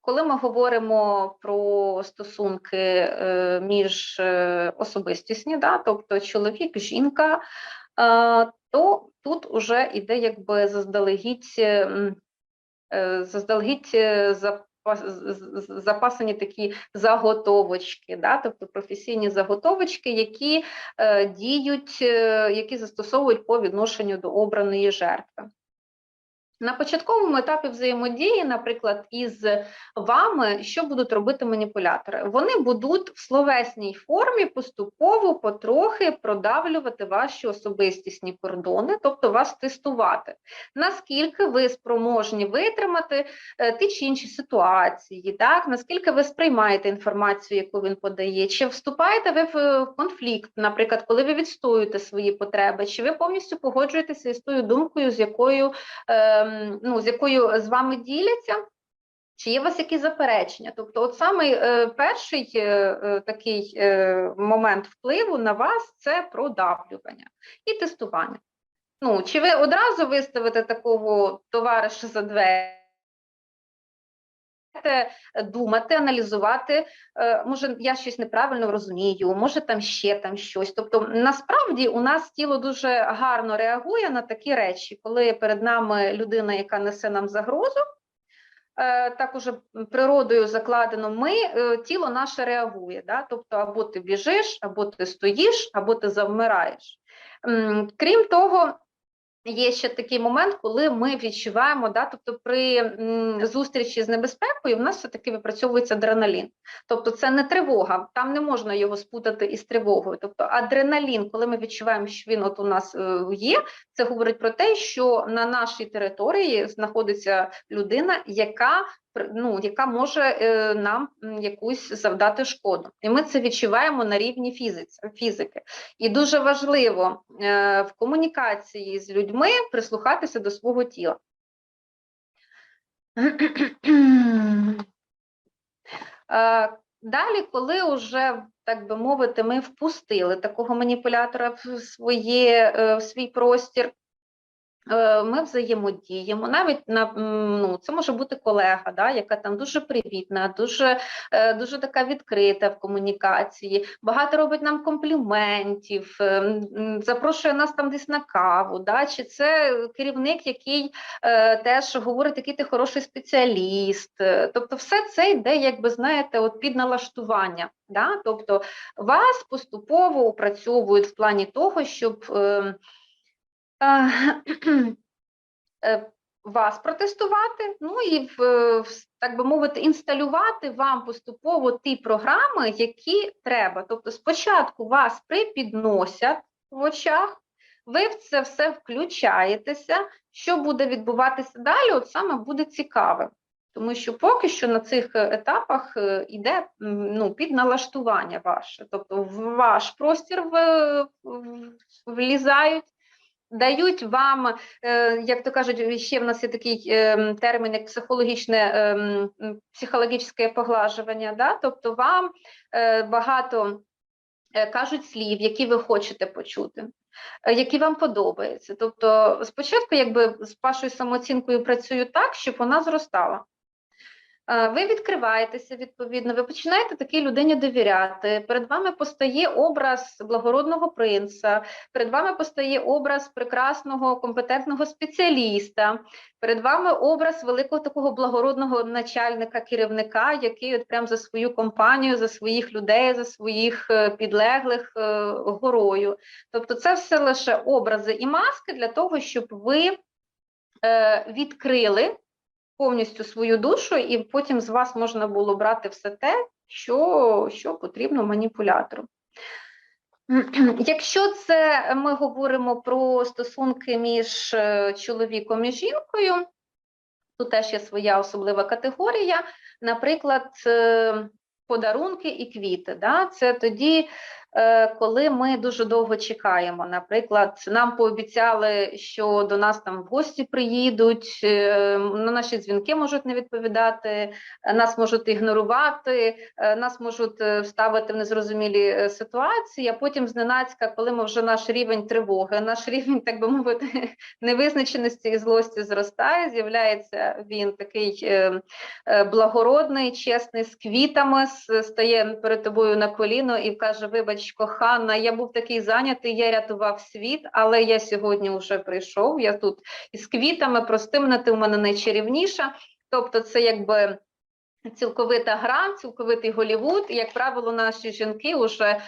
коли ми говоримо про стосунки е, між е, особистісні, да, тобто чоловік, жінка, е, то тут уже йде якби заздалегідь, заздалегідь запасані такі заготовочки, да, тобто професійні заготовочки, які діють, які застосовують по відношенню до обраної жертви. На початковому етапі взаємодії, наприклад, із вами, що будуть робити маніпулятори? Вони будуть в словесній формі поступово, потрохи продавлювати ваші особистісні кордони, тобто вас тестувати. Наскільки ви спроможні витримати е, ті чи інші ситуації, так? наскільки ви сприймаєте інформацію, яку він подає, чи вступаєте ви в е, конфлікт, наприклад, коли ви відстоюєте свої потреби, чи ви повністю погоджуєтеся із тою думкою, з якою ем, ну, з якою з вами діляться, чи є у вас якісь заперечення? Тобто, от самий е, перший е, е, такий момент впливу на вас це продавлювання і тестування. Ну, чи ви одразу виставите такого товариша за двері? Думати, аналізувати, е, може, я щось неправильно розумію, може там ще там щось. Тобто, насправді у нас тіло дуже гарно реагує на такі речі, коли перед нами людина, яка несе нам загрозу, е, так уже природою закладено, ми е, тіло наше реагує. Да? Тобто, або ти біжиш, або ти стоїш, або ти завмираєш. Крім того, Є ще такий момент, коли ми відчуваємо, да, тобто при зустрічі з небезпекою в нас все-таки випрацьовується адреналін. Тобто це не тривога, там не можна його спутати із тривогою. Тобто адреналін, коли ми відчуваємо, що він от у нас е, є, це говорить про те, що на нашій території знаходиться людина, яка ну, яка може е, нам якусь завдати шкоду. І ми це відчуваємо на рівні фізики. І дуже важливо е, в комунікації з людьми прислухатися до свого тіла. Е, Далі, коли вже, так би мовити, ми впустили такого маніпулятора в своє, в свій простір, ми взаємодіємо. Навіть на ну, це може бути колега, да, яка там дуже привітна, дуже, е, дуже така відкрита в комунікації, багато робить нам компліментів, е, запрошує нас там десь на каву. Да, чи це керівник, який е, теж говорить, який ти хороший спеціаліст. Е, Тобто, все це йде, якби знаєте, от під налаштування. Да? Тобто вас поступово опрацьовують в плані того, щоб. Е, е, е, вас протестувати, ну і е, так би мовити, інсталювати вам поступово ті програми, які треба. Тобто, спочатку вас припідносять в очах, ви в це все включаєтеся. Що буде відбуватися далі? От саме буде цікаве. Тому що поки що на цих е, етапах е, йде м, ну, підналаштування ваше, тобто в ваш простір влізають, дають вам, е, як то кажуть, ще в нас є такий е, термін, як психологічне е, психологічне поглажування, да? тобто вам багато кажуть слів, які ви хочете почути. Які вам подобаються. Тобто, спочатку, якби з вашою самооцінкою працюю так, щоб вона зростала. Е, Ви відкриваєтеся відповідно, ви починаєте такій людині довіряти. Перед вами постає образ благородного принца, перед вами постає образ прекрасного компетентного спеціаліста, перед вами образ великого такого благородного начальника, керівника, який от прям за свою компанію, за своїх людей, за своїх е, підлеглих е, горою. Тобто, це все лише образи і маски для того, щоб ви відкрили повністю свою душу, і потім з вас можна було брати все те, що, що потрібно маніпулятору. Якщо це ми говоримо про стосунки між е, чоловіком і жінкою, тут теж є своя особлива категорія, наприклад, е, подарунки і квіти. Да? Це тоді, коли ми дуже довго чекаємо. Наприклад, нам пообіцяли, що до нас там в гості приїдуть, е, на наші дзвінки можуть не відповідати, е, нас можуть ігнорувати, е, нас можуть е, вставити в незрозумілі е, ситуації. А потім зненацька, коли ми вже наш рівень тривоги, наш рівень, так би мовити, невизначеності і злості зростає. З'являється він такий е, е, благородний, чесний, з квітами, стає перед тобою на коліно і каже: Вибач, кохана, я був такий зайнятий, я рятував світ, але я сьогодні вже прийшов. Я тут із квітами, прости мене, ти у мене найчарівніша. Тобто, це якби. Цілковита гра, цілковитий Голівуд, і, як правило, наші жінки вже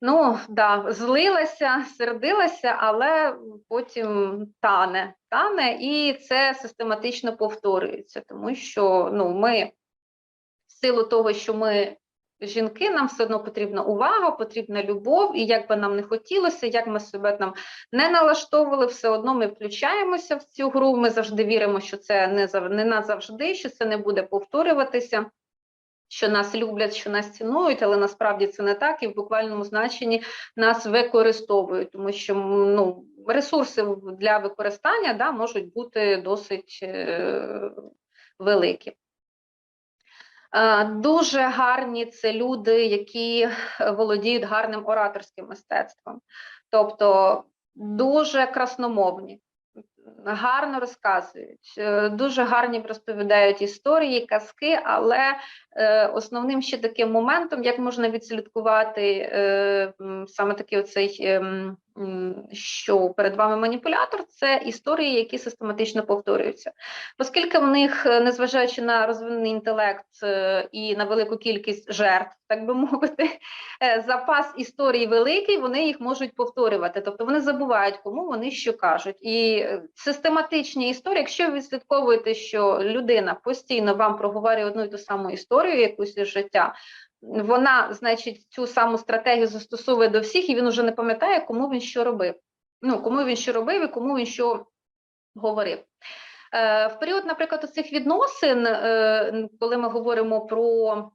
ну да, злилася, сердилася, але потім тане, тане, і це систематично повторюється, тому що ну, ми в силу того, що ми жінки, нам все одно потрібна увага, потрібна любов, і як би нам не хотілося, як ми себе там не налаштовували, все одно ми включаємося в цю гру. Ми завжди віримо, що це не не назавжди, що це не буде повторюватися. Що нас люблять, що нас цінують, але насправді це не так, і в буквальному значенні нас використовують, тому що ну, ресурси для використання да, можуть бути досить е, великі. Е, Дуже гарні це люди, які володіють гарним ораторським мистецтвом, тобто дуже красномовні, гарно розказують, е, дуже гарні розповідають історії, казки, але е, основним ще таким моментом, як можна відслідкувати е, саме такий оцей, ем, що перед вами маніпулятор, це історії, які систематично повторюються. Оскільки в них, е, незважаючи на розвинений інтелект е, і на велику кількість жертв, так би мовити, е, запас історій великий, вони їх можуть повторювати. Тобто вони забувають, кому вони що кажуть. І систематичні історії, якщо ви відслідковуєте, що людина постійно вам проговорює одну і ту саму історію, якусь із життя. Вона, значить, цю саму стратегію застосовує до всіх, і він уже не пам'ятає, кому він що робив. Ну, кому він що робив і кому він що говорив. Е, В період, наприклад, цих відносин, е, коли ми говоримо про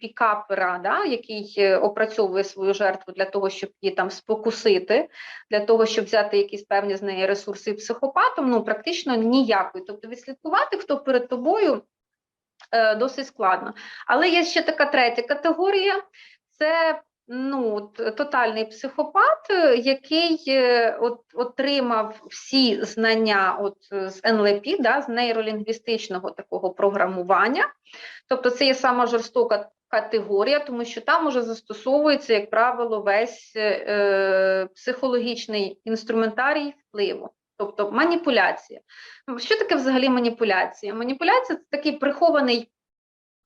пікапера, да, який е, опрацьовує свою жертву для того, щоб її там спокусити, для того, щоб взяти якісь певні з неї ресурси психопатом, ну практично ніякої. Тобто відслідкувати, хто перед тобою, досить складно. Але є ще така третя категорія: це ну, тотальний психопат, е, який е, от, отримав всі знання от, е, з НЛП, да, з нейролінгвістичного такого програмування. Тобто це є сама жорстока категорія, тому що там уже застосовується, як правило, весь е, психологічний інструментарій впливу. Тобто маніпуляція. Що таке взагалі маніпуляція? Маніпуляція це такий прихований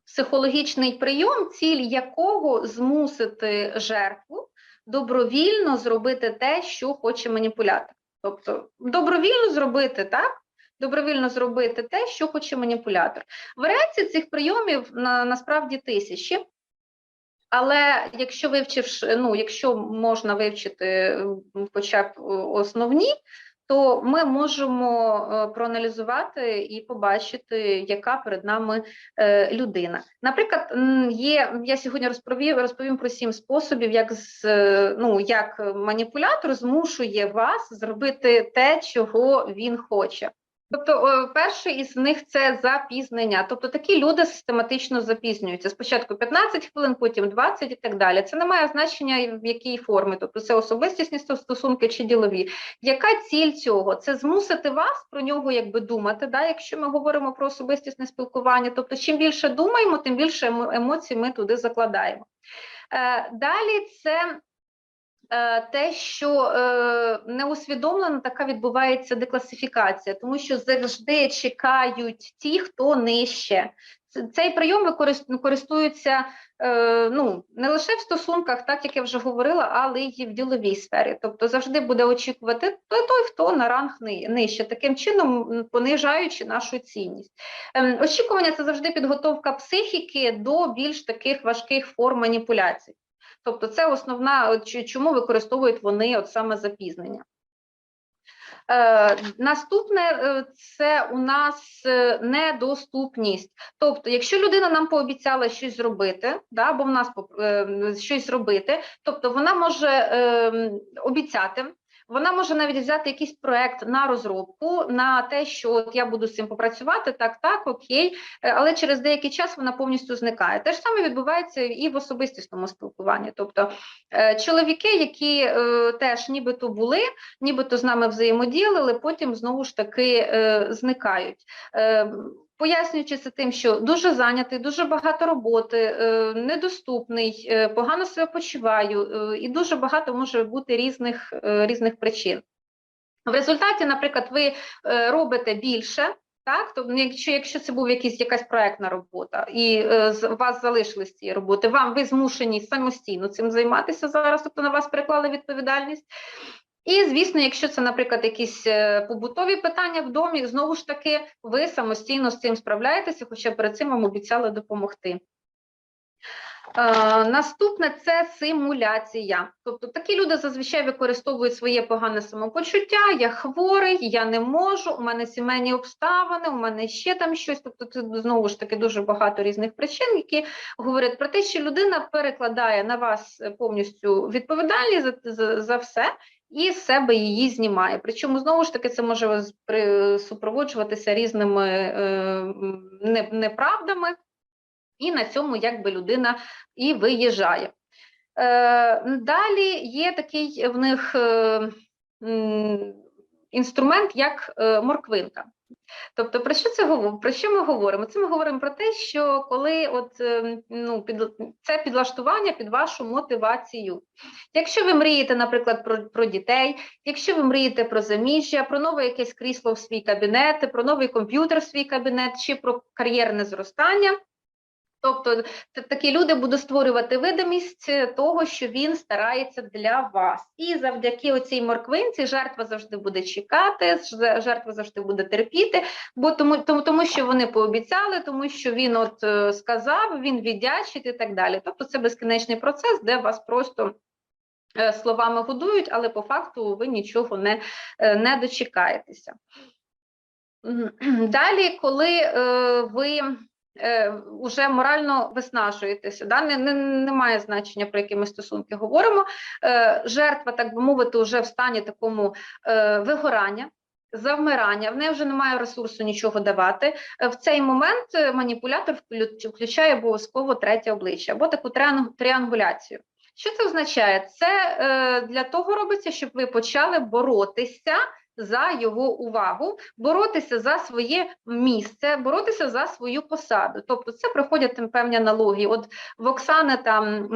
психологічний прийом, ціль якого змусити жертву добровільно зробити те, що хоче маніпулятор. Тобто добровільно зробити так. Добровільно зробити те, що хоче маніпулятор. Варіацій цих прийомів на, насправді тисячі. Але якщо вивчивши, ну якщо можна вивчити хоча б е, основні, то ми можемо е, проаналізувати і побачити, яка перед нами е, людина. Наприклад, є я сьогодні розповім, розповім про сім способів, як з е, ну як маніпулятор змушує вас зробити те, чого він хоче. Тобто, перший із них це запізнення. Тобто такі люди систематично запізнюються. Спочатку 15 хвилин, потім 20 і так далі. Це не має значення в якій формі, тобто це особистісні стосунки чи ділові. Яка ціль цього? Це змусити вас про нього якби думати. Да? Якщо ми говоримо про особистісне спілкування, тобто чим більше думаємо, тим більше емо- емоцій ми туди закладаємо. Е, Далі це те, що е, неусвідомлено така відбувається декласифікація, тому що завжди чекають ті, хто нижче. Цей прийом користується е, ну, не лише в стосунках, так як я вже говорила, але й в діловій сфері. Тобто завжди буде очікувати той, той хто на ранг нижче, таким чином понижаючи нашу цінність. Ем, Очікування це завжди підготовка психіки до більш таких важких форм маніпуляцій. Тобто, це основна, чому використовують вони от саме запізнення. Е, Наступне е, це у нас е, недоступність. Тобто, якщо людина нам пообіцяла щось зробити, да, або в нас щось зробити, тобто вона може е, обіцяти. Вона може навіть взяти якийсь проект на розробку, на те, що от я буду з цим попрацювати, так, так, окей, е, але через деякий час вона повністю зникає. Те ж саме відбувається і в особистісному спілкуванні. Тобто е, чоловіки, які е, теж нібито були, нібито з нами взаємодіяли, потім знову ж таки е, зникають. Е, Пояснюючи це тим, що дуже зайнятий, дуже багато роботи, е, недоступний, е, погано себе почуваю, е, і дуже багато може бути різних, різних причин. В результаті, наприклад, ви робите більше, так, тобто, якщо, якщо це був якийсь якась проектна робота, і з- вас залишились ці роботи, вам ви змушені самостійно цим займатися зараз, тобто на вас переклали відповідальність. І, звісно, якщо це, наприклад, якісь е, побутові питання в домі, знову ж таки, ви самостійно з цим справляєтеся, хоча перед цим вам обіцяли допомогти. Е, Наступне це симуляція. Тобто такі люди зазвичай використовують своє погане самопочуття. Я хворий, я не можу, у мене сімейні обставини, у мене ще там щось. Тобто, це знову ж таки дуже багато різних причин, які говорять про те, що людина перекладає на вас повністю відповідальність за, за, за все. І з себе її знімає. Причому знову ж таки це може супроводжуватися різними е, неправдами, і на цьому якби людина і виїжджає. Е, далі є такий в них е, інструмент, як е, морквинка. Тобто, про що це про що ми говоримо? Це ми говоримо про те, що коли от е, ну під це підлаштування під вашу мотивацію. Якщо ви мрієте, наприклад, про, про дітей, якщо ви мрієте про заміжжя, про нове якесь крісло в свій кабінет, про новий комп'ютер в свій кабінет чи про кар'єрне зростання. Тобто такі люди будуть створювати видимість е, того, що він старається для вас. І завдяки оцій морквинці жертва завжди буде чекати, жертва завжди буде терпіти, бо тому, тому, тому що вони пообіцяли, тому що він от е, сказав, він віддячить і так далі. Тобто це безкінечний процес, де вас просто е, словами годують, але по факту ви нічого не, не дочекаєтеся. Далі, коли ви уже морально виснажуєтеся, да? не, не, немає значення, про які ми стосунки говоримо. Е, жертва, так би мовити, вже в стані такому е, вигорання. Завмирання, в неї вже немає ресурсу нічого давати. Е, В цей момент е, маніпулятор включає обов'язково третє обличчя або таку тріангуляцію. Що це означає? Це е, для того робиться, щоб ви почали боротися за його увагу, боротися за своє місце, боротися за свою посаду. Тобто, це приходять певні аналогії. От в Оксани там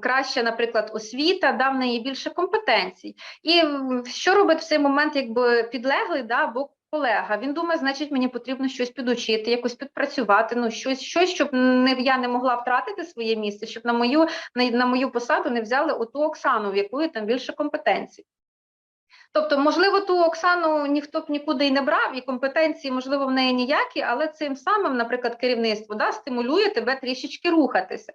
краще, наприклад, освіта, да, в неї більше компетенцій. І що робить в цей момент, якби підлеглий, да, або колега? Він думає, значить, мені потрібно щось підучити, якось підпрацювати, ну щось, щось, щоб не я не могла втратити своє місце, щоб на мою на, на мою посаду не взяли оту Оксану, в якої там більше компетенцій. Тобто, можливо, ту Оксану ніхто б нікуди й не брав, і компетенції, можливо, в неї ніякі, але цим самим, наприклад, керівництво да, стимулює тебе трішечки рухатися.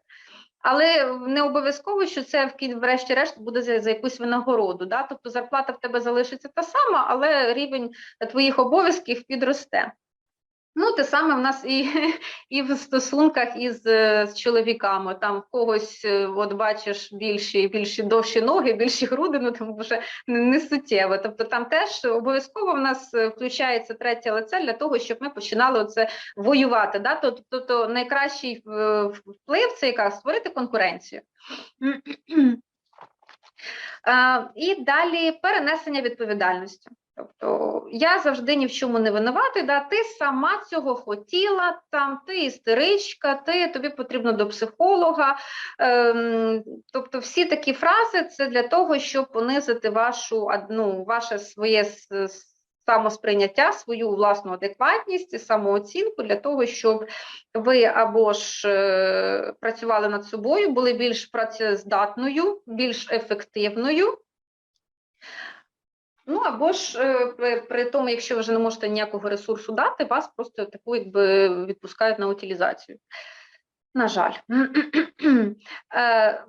Але не обов'язково, що це врешті-решт буде за, за якусь винагороду. Да? Тобто зарплата в тебе залишиться та сама, але рівень твоїх обов'язків підросте. Ну, те саме в нас і, і в стосунках із е, з чоловіками. Там в когось, е, от бачиш, більші, більші довші ноги, більші груди, ну там вже не, суттєво. Тобто там теж обов'язково в нас е, включається третє лице для того, щоб ми починали оце воювати. Да? Тобто, тобто найкращий вплив це яка створити конкуренцію. І далі перенесення відповідальності. Тобто я завжди ні в чому не винуватий, да? ти сама цього хотіла, там, ти істеричка, ти, тобі потрібно до психолога. Ем, тобто всі такі фрази це для того, щоб понизити вашу, ну, ваше своє самосприйняття, свою власну адекватність і самооцінку для того, щоб ви або ж е, працювали над собою, були більш працездатною, більш ефективною. Ну або ж е, при, при тому, якщо ви вже не можете ніякого ресурсу дати, вас просто таку якби відпускають на утилізацію. На жаль. Е,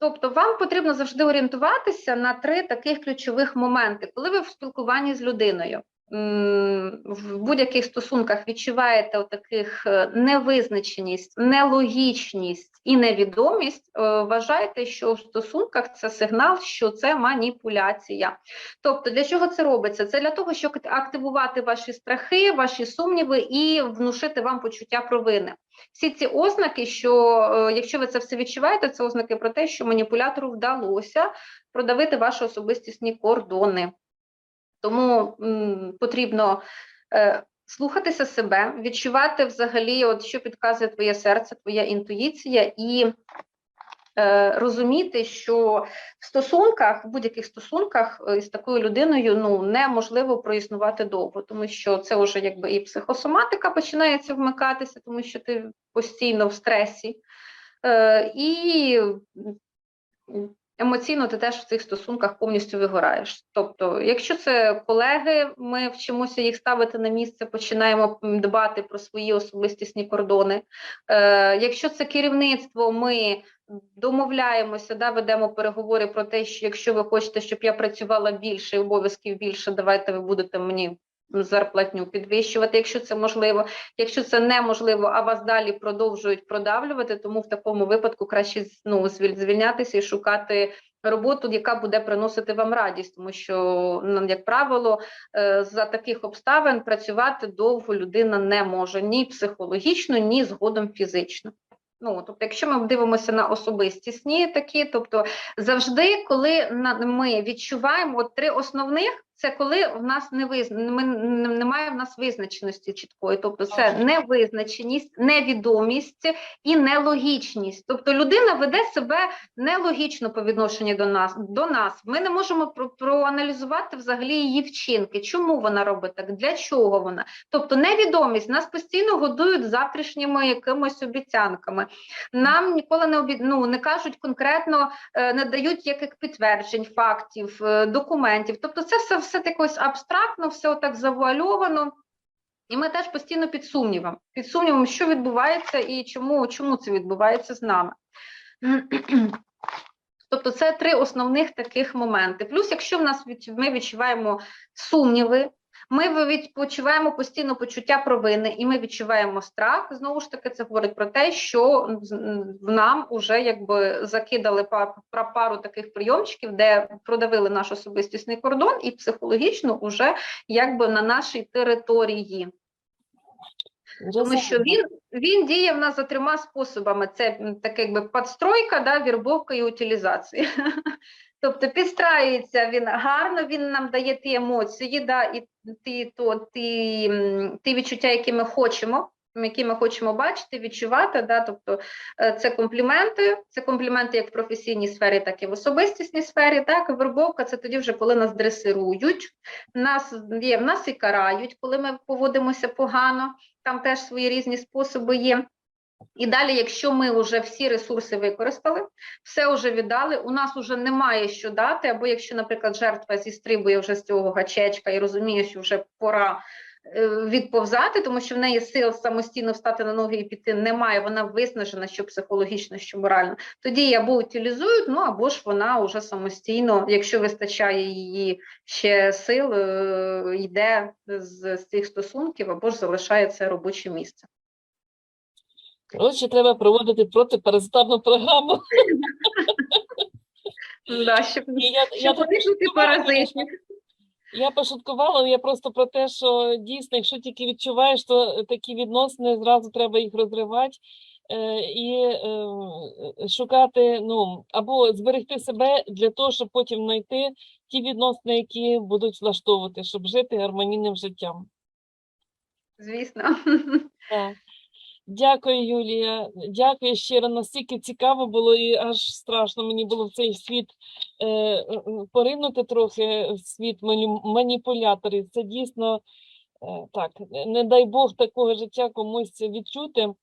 Тобто вам потрібно завжди орієнтуватися на три таких ключових моменти, коли ви в спілкуванні з людиною. В будь-яких стосунках відчуваєте таких невизначеність, нелогічність і невідомість, е, вважайте, що в стосунках це сигнал, що це маніпуляція. Тобто, для чого це робиться? Це для того, щоб активувати ваші страхи, ваші сумніви і внушити вам почуття провини. Всі ці ознаки, що е, якщо ви це все відчуваєте, це ознаки про те, що маніпулятору вдалося продавити ваші особистісні кордони. Тому м, потрібно е, слухатися себе, відчувати взагалі, от що підказує твоє серце, твоя інтуїція, і е, розуміти, що в стосунках, в будь-яких стосунках е, з такою людиною ну, неможливо проіснувати довго, тому що це вже якби і психосоматика починається вмикатися, тому що ти постійно в стресі. Е, і емоційно ти теж в цих стосунках повністю вигораєш. Тобто, якщо це колеги, ми вчимося їх ставити на місце, починаємо дбати про свої особистісні кордони. Е, якщо це керівництво, ми домовляємося, да, ведемо переговори про те, що якщо ви хочете, щоб я працювала більше, обов'язків більше, давайте ви будете мені зарплатню підвищувати, якщо це можливо. Якщо це неможливо, а вас далі продовжують продавлювати, тому в такому випадку краще ну, звільнятися і шукати роботу, яка буде приносити вам радість, тому що, ну, як правило, е, за таких обставин працювати довго людина не може ні психологічно, ні згодом фізично. Ну, тобто, якщо ми дивимося на особистісні такі, тобто завжди, коли ми відчуваємо от три основних, це коли в нас не виз... ми, немає в нас визначеності чіткої, тобто це невизначеність, невідомість і нелогічність. Тобто людина веде себе нелогічно по відношенню до нас. До нас. Ми не можемо про- проаналізувати взагалі її вчинки, чому вона робить так, для чого вона. Тобто невідомість нас постійно годують завтрашніми якимись обіцянками. Нам ніколи не обі... ну, не кажуть конкретно, е, не дають яких підтверджень, фактів, е, документів. Тобто, це все все так ось абстрактно, все так завуальовано. І ми теж постійно під сумнівом, під сумнівом, що відбувається і чому, чому це відбувається з нами. Тобто це три основних таких моменти. Плюс, якщо в нас ми відчуваємо сумніви, ми відпочиваємо постійно почуття провини, і ми відчуваємо страх. Знову ж таки, це говорить про те, що в нам вже якби закидали па- пра- пару таких прийомчиків, де продавили наш особистісний кордон, і психологічно вже якби на нашій території. Тому що він, він діє в нас за трьома способами: це м, таке якби підстройка, да, вірбовка і утилізація. Тобто підстраюється він гарно, він нам дає ті емоції, да, і ті, то, ті, м, ті відчуття, які ми хочемо, які ми хочемо бачити, відчувати. Да, тобто е, це компліменти, це компліменти як в професійній сфері, так і в особистісній сфері. Так, вербовка це тоді вже коли нас дресирують, нас є, нас і карають, коли ми поводимося погано. Там теж свої різні способи є. І далі, якщо ми вже всі ресурси використали, все вже віддали, у нас вже немає що дати, або якщо, наприклад, жертва зістрибує вже з цього гачечка і розуміє, що вже пора е, відповзати, тому що в неї сил самостійно встати на ноги і піти немає, вона виснажена, що психологічно, що морально. Тоді її або утилізують, ну або ж вона вже самостійно, якщо вистачає її ще сил, е, йде з, цих стосунків, або ж залишає це робоче місце. Коротше, треба проводити протипаразитарну програму. Да, щоб, я, щоб уникнути паразитів. Я пошуткувала, я просто про те, що дійсно, якщо тільки відчуваєш, то такі відносини зразу треба їх розривати е, і е, шукати, ну або зберегти себе для того, щоб потім знайти ті відносини, які будуть влаштовувати, щоб жити гармонійним життям. Звісно. Так. Дякую, Юлія. Дякую щиро. Настільки цікаво було і аж страшно мені було в цей світ е, е, поринути трохи в світ мані- маніпуляторів. Це дійсно е, так. Не дай Бог такого життя комусь відчути.